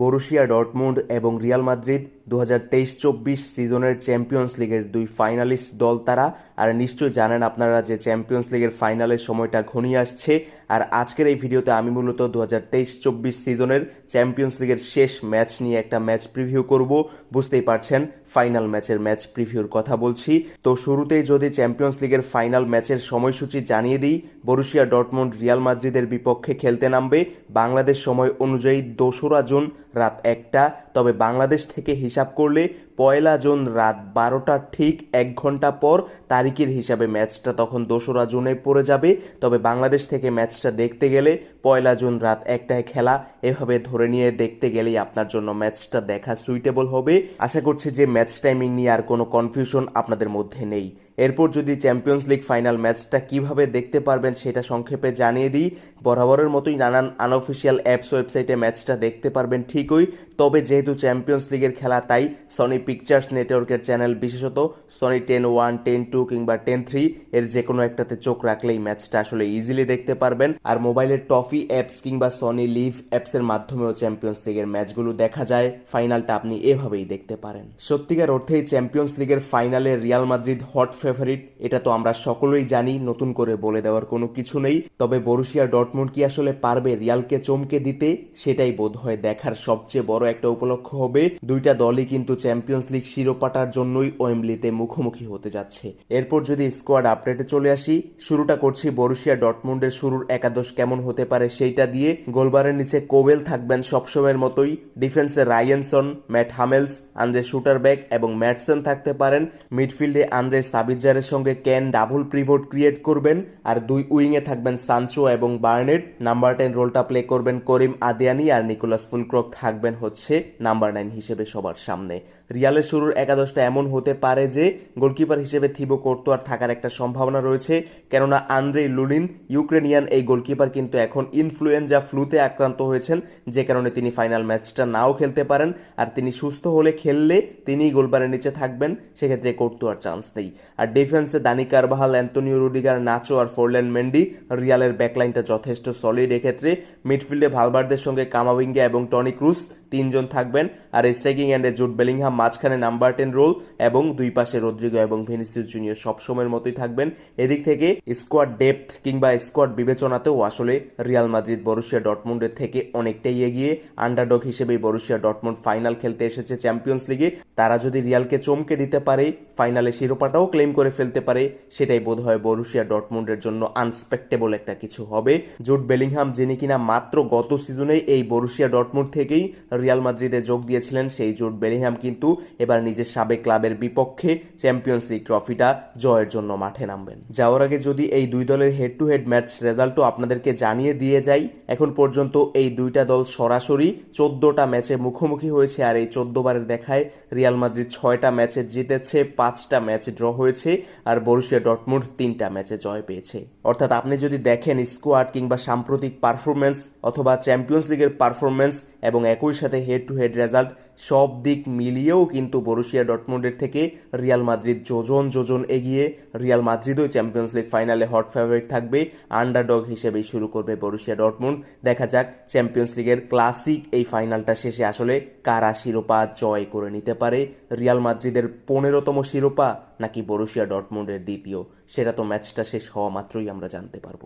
Borussia Dortmund এবং Real Madrid দু হাজার তেইশ চব্বিশ সিজনের চ্যাম্পিয়ন্স লিগের দুই ফাইনালিস্ট দল তারা। আর নিশ্চয়ই জানেন আপনারা যে চ্যাম্পিয়ন্স লিগের ফাইনালের সময়টা ঘনিয়ে আসছে। আর আজকের এই ভিডিওতে আমি মূলত দু হাজার তেইশ চব্বিশ সিজনের চ্যাম্পিয়ন্স লিগের শেষ ম্যাচ নিয়ে একটা ম্যাচ প্রিভিউ করব। বুঝতেই পারছেন, ফাইনাল ম্যাচের ম্যাচ প্রিভিউর কথা বলছি। তো শুরুতেই যদি চ্যাম্পিয়ন্স লিগের ফাইনাল ম্যাচের সময়সূচি জানিয়ে দিই, বরুশিয়া ডর্টমুন্ড রিয়াল মাদ্রিদের বিপক্ষে খেলতে নামবে। বাংলাদেশ সময় অনুযায়ী দোসরা জুন রাত একটা। তবে বাংলাদেশ থেকে হিসাব করলে পয়লা জুন রাত বারোটা ঠিক এক ঘণ্টা পর তারিখের হিসাবে ম্যাচটা তখন দোসরা জুনে পড়ে যাবে। তবে বাংলাদেশ থেকে ম্যাচটা দেখতে গেলে পয়লা জুন রাত একটায় খেলা এভাবে ধরে নিয়ে দেখতে গেলেই আপনার জন্য ম্যাচটা দেখা সুইটেবল হবে। আশা করছি যে ম্যাচ টাইমিং নিয়ে আর কোনো কনফিউশন আপনাদের মধ্যে নেই। এরপর যদি চ্যাম্পিয়ন্স লিগ ফাইনাল ম্যাচটা কীভাবে দেখতে পারবেন সেটা সংক্ষেপে জানিয়ে দিই। বরাবরের মতোই নানান আনঅফিসিয়াল অ্যাপস ওয়েবসাইটে ম্যাচটা দেখতে পারবেন ঠিকই। তবে যেহেতু চ্যাম্পিয়ন্স লিগের খেলা তাই সনি পিকচার্স নেটওয়ার্কের চ্যানেল বিশেষত Sony Ten One Ten Two কিংবা টেন থ্রি এর যে কোনো একটাতে চোখ রাখলেই ম্যাচটা আসলে ইজিলি দেখতে পারবেন। আর মোবাইলের টফি অ্যাপস কিংবা সনি লিভ অ্যাপসের মাধ্যমেও চ্যাম্পিয়ন্স লিগের ম্যাচগুলো দেখা যায়। ফাইনালটা আপনি এভাবেই দেখতে পারেন। সত্যিকার অর্থেই চ্যাম্পিয়ন্স লিগের ফাইনালে রিয়াল মাদ্রিদ হট ফেভারিট এটা তো আমরা সকলেই জানি, নতুন করে বলে দেওয়ার কোনো কিছু নেই। তবে বরুশিয়া ডটমুন্ড কি আসলে পারবে রিয়ালকে চমকে দিতে? সেটাই বোধ হয় দেখার সবচেয়ে বড় একটা উপলক্ষ হবে। দুইটা দলই কিন্তু চ্যাম্পিয়ন্স লিগ শিরোপাটার জন্যই ওয়েম্বলিতে মুখোমুখি হতে যাচ্ছে। এরপর যদি স্কোয়াড আপডেটে চলে আসি, শুরুটা করছি বরুশিয়া ডটমুন্ডের শুরুর একাদশ কেমন হতে পারে সেইটা দিয়ে গোলবারের নিচে কোবেল থাকবেন সবসময়ের মতোই। ডিফেন্সে Ryerson Mats Hummels Andre Schlotterbeck এবং ম্যাটসন থাকতে পারেন। মিডফিল্ডে আন্দ্রে সাবিজারের সঙ্গে ক্যান ডাবল প্রিভোট ক্রিয়েট করবেন। আর দুই উইংয়ে থাকবেন সানচো এবং বার্নেট নাম্বার টেন রোলটা প্লে করবেন করিম আদিয়ানি আর নিকোলাস ফুলক্রক থাকবেন হচ্ছে নাম্বার নাইন হিসেবে সবার সামনে। রিয়ালের শুরুর একাদশটা এমন হতে পারে যে গোলকিপার হিসেবে থিবো কোর্তোয়ার থাকার একটা সম্ভাবনা রয়েছে। কেননা আন্দ্রে লুলিন, ইউক্রেনিয়ান এই গোলকিপার কিন্তু এখন ইনফ্লুয়েঞ্জা ফ্লুতে আক্রান্ত হয়েছেন, যে কারণে তিনি ফাইনাল ম্যাচটা নাও খেলতে পারেন। আর তিনি সুস্থ হলে খেললে তিনিই গোলবারের নিচে থাকবেন, সেক্ষেত্রে কোর্তোয়ার চান্স নেই। আর ডিফেন্সে Dani Carvajal Antonio Rudiger, Nacho আর ফোরল্যান্ড মেন্ডি রিয়ালের ব্যাকলাইনটা যথেষ্ট সলিড এক্ষেত্রে। মিডফিল্ডে ভালবার্দের সঙ্গে কামাউইঙ্গা এবং টনি ক্রুস তিনজন থাকবেন। আর স্ট্রাইকিং অ্যান্ডে জুট বেলিংহাম মাঝখানে নাম্বার টেন রোল এবং দুই পাশে রদ্রিগো এবং ভিনিসিয়াস জুনিয়র সবসময়ের মতোই থাকবেন। এদিক থেকে স্কোয়াড ডেপথ কিংবা স্কোয়াড বিবেচনাতেও আসলে রিয়াল মাদ্রিদ বরুশিয়া ডটমুন্ডের থেকে অনেকটাই এগিয়ে আন্ডারডগ হিসেবেই বরুশিয়া ডটমুন্ড ফাইনাল খেলতে এসেছে চ্যাম্পিয়ন্স লিগে। তারা যদি রিয়ালকে চমকে দিতে পারে, ফাইনালে শিরোপাটাও ক্লেম করে ফেলতে পারে, সেটাই বোধ হয় বরুশিয়া ডটমুন্ডের জন্য আনস্পেক্টেবল একটা কিছু হবে। জুট বেলিংহাম, যিনি কিনা মাত্র গত সিজনেই এই বরুশিয়া ডটমুন্ড থেকেই রিয়াল মাদ্রিদে যোগ দিয়েছিলেন, সেই জুট বেলিংহাম কিন্তু এবার নিজের সাবেক ক্লাবের বিপক্ষে চ্যাম্পিয়ন্স লিগ ট্রফিটা জয়ের জন্য মাঠে নামবেন। যাওয়ার আগে যদি এই দুই দলের হেড টু হেড ম্যাচ রেজাল্টও আপনাদেরকে জানিয়ে দিয়ে যাই, এখন পর্যন্ত এই দুইটা দল সরাসরি চোদ্দটা ম্যাচে মুখোমুখি হয়েছে আর এই চোদ্দ বারের দেখায় রিয়াল মাদ্রিদ ছয়টা ম্যাচে জিতেছে, পাঁচটা ম্যাচ ড্র হয়েছে আর বরুশিয়া ডটমুন্ড তিনটা ম্যাচে জয় পেয়েছে। অর্থাৎ আপনি যদি দেখেন স্কোয়াড কিংবা সাম্প্রতিক পারফরমেন্স অথবা চ্যাম্পিয়ন্স লিগের পারফরমেন্স এবং একই সাথে হেড টু হেড রেজাল্ট সব দিক মিলিয়েও কিন্তু বরুশিয়া ডটমুন্ডের থেকে রিয়াল মাদ্রিদ যোজন যোজন এগিয়ে রিয়াল মাদ্রিদও চ্যাম্পিয়ন্স লিগ ফাইনালে হট ফেভারিট থাকবে। আন্ডারডগ হিসেবেই শুরু করবে বরুশিয়া ডটমুন্ড। দেখা যাক চ্যাম্পিয়ন্স লিগের ক্লাসিক এই ফাইনালটা শেষে আসলে কারা শিরোপা জয় করে নিতে পারে? রিয়াল মাদ্রিদের পনেরোতম শিরোপা নাকি বরুশিয়া ডটমুন্ডের দ্বিতীয়? সেটা তো ম্যাচটা শেষ হওয়া মাত্রই আমরা জানতে পারব।